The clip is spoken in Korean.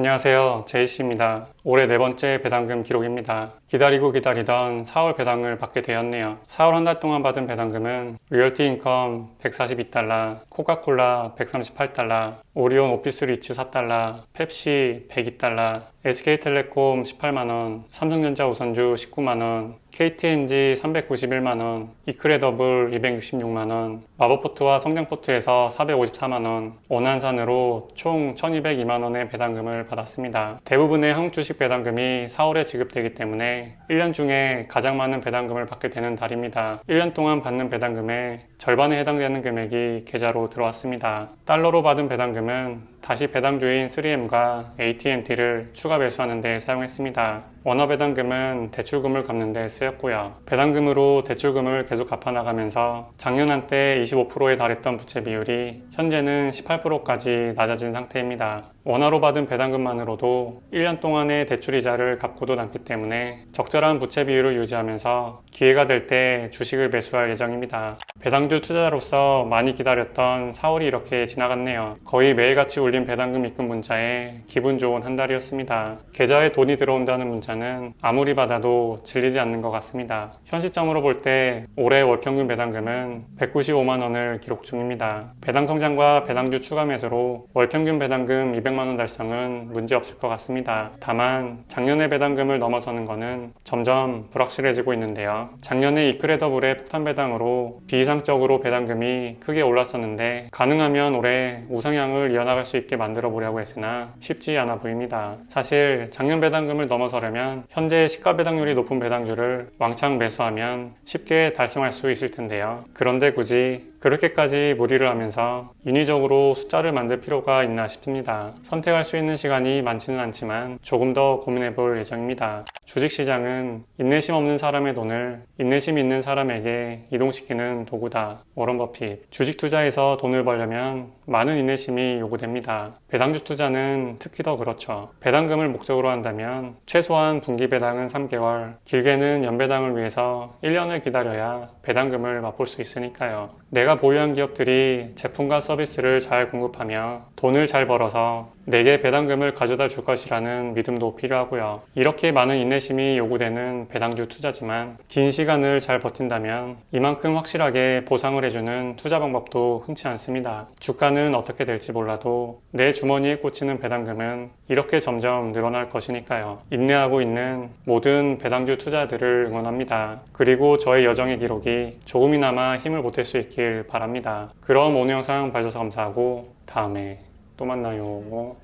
안녕하세요. 제이씨입니다. 올해 네 번째 배당금 기록입니다. 기다리고 기다리던 4월 배당을 받게 되었네요. 4월 한 달 동안 받은 배당금은 리얼티 인컴 142달러, 코카콜라 138달러, 오리온 오피스 리츠 4달러, 펩시 102달러, SK텔레콤 18만원, 삼성전자 우선주 19만원, KTNG 391만원, 이크레더블 266만원, 마법포트와 성장포트에서 454만원, 원한산으로 총 1202만원의 배당금을 받았습니다. 대부분의 한국 주식 배당금이 4월에 지급되기 때문에 1년 중에 가장 많은 배당금을 받게 되는 달입니다. 1년 동안 받는 배당금의 절반에 해당되는 금액이 계좌로 들어왔습니다. 달러로 받은 배당금은 다시 배당주인 3M과 AT&T를 추가 배수하는 데 사용했습니다. 원화 배당금은 대출금을 갚는 데 쓰였고요. 배당금으로 대출금을 계속 갚아나가면서 작년 한때 25%에 달했던 부채 비율이 현재는 18%까지 낮아진 상태입니다. 원화로 받은 배당금만으로도 1년 동안의 대출 이자를 갚고도 남기 때문에 적절한 부채 비율을 유지하면서 기회가 될 때 주식을 매수할 예정입니다. 배당주 투자자로서 많이 기다렸던 4월이 이렇게 지나갔네요. 거의 매일같이 울린 배당금 입금 문자에 기분 좋은 한 달이었습니다. 계좌에 돈이 들어온다는 문자는 아무리 받아도 질리지 않는 것 같습니다. 현 시점으로 볼 때 올해 월평균 배당금은 195만 원을 기록 중입니다. 배당 성장과 배당주 추가 매수로 월평균 배당금 200만 원 달성은 문제 없을 것 같습니다. 다만 작년의 배당금을 넘어서는 것은 점점 불확실해지고 있는데요. 작년에 이크레더블의 폭탄 배당으로 비이상적으로 배당금이 크게 올랐었는데 가능하면 올해 우상향을 이어나갈 수 있게 만들어 보려고 했으나 쉽지 않아 보입니다. 사실 작년 배당금을 넘어서려면 현재 시가 배당률이 높은 배당주를 왕창 매수하면 쉽게 달성할 수 있을 텐데요. 그런데 굳이 그렇게까지 무리를 하면서 인위적으로 숫자를 만들 필요가 있나 싶습니다. 선택할 수 있는 시간이 많지는 않지만 조금 더 고민해 볼 예정입니다. 주식시장은 인내심 없는 사람의 돈을 인내심 있는 사람에게 이동시키는 도구다. 워런 버핏. 주식 투자에서 돈을 벌려면 많은 인내심이 요구됩니다. 배당주 투자는 특히 더 그렇죠. 배당금을 목적으로 한다면 최소한 분기 배당은 3개월, 길게는 연배당을 위해서 1년을 기다려야 배당금을 맛볼 수 있으니까요. 내가 보유한 기업들이 제품과 서비스를 잘 공급하며 돈을 잘 벌어서 내게 배당금을 가져다 줄 것이라는 믿음도 필요하고요. 이렇게 많은 인내심이 요구되는 배당주 투자지만 긴 시간을 잘 버틴다면 이만큼 확실하게 보상을 해주는 투자 방법도 흔치 않습니다. 주가는 어떻게 될지 몰라도 내 주머니에 꽂히는 배당금은 이렇게 점점 늘어날 것이니까요. 인내하고 있는 모든 배당주 투자들을 응원합니다. 그리고 저의 여정의 기록이 조금이나마 힘을 보탤 수 있길 바랍니다. 그럼 오늘 영상 봐주셔서 감사하고 다음에 또 만나요.